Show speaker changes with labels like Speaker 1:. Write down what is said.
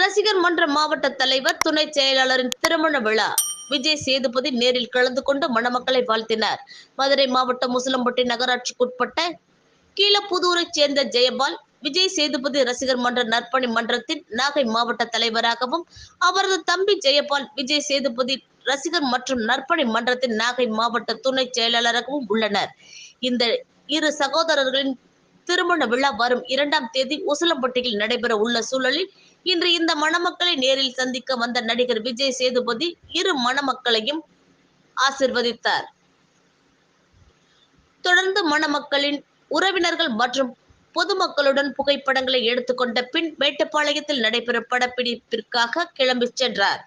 Speaker 1: ரசிகர் மன்ற மாவட்ட தலைவர் துணை செயலாளரின் திருமண விழா. விஜய் சேதுபதி நேரில் கலந்து கொண்டு மணமக்களை வாழ்த்தினார். மதுரை மாவட்டம் முசலம்பட்டி நகராட்சிக்குட்பட்ட கீழப்புதூரைச் சேர்ந்த ஜெயபால் விஜய் சேதுபதி ரசிகர் மன்ற நற்பணி மன்றத்தின் நாகை மாவட்ட தலைவராகவும் அவரது தம்பி ஜெயபால் விஜய் சேதுபதி ரசிகர் மற்றும் நற்பணி மன்றத்தின் நாகை மாவட்ட துணை செயலாளராகவும் உள்ளனர். இந்த இரு சகோதரர்களின் திருமண விழா வரும் இரண்டாம் தேதி உசிலம்பட்டியில் நடைபெற உள்ள சூழலில் இன்று இந்த மணமக்களை நேரில் சந்திக்க வந்த நடிகர் விஜய் சேதுபதி இரு மணமக்களையும் ஆசிர்வதித்தார். தொடர்ந்து மணமக்களின் உறவினர்கள் மற்றும் பொதுமக்களுடன் புகைப்படங்களை எடுத்துக்கொண்ட பின் மேட்டுப்பாளையத்தில் நடைபெறும் படப்பிடிப்பிற்காக கிளம்பி சென்றார்.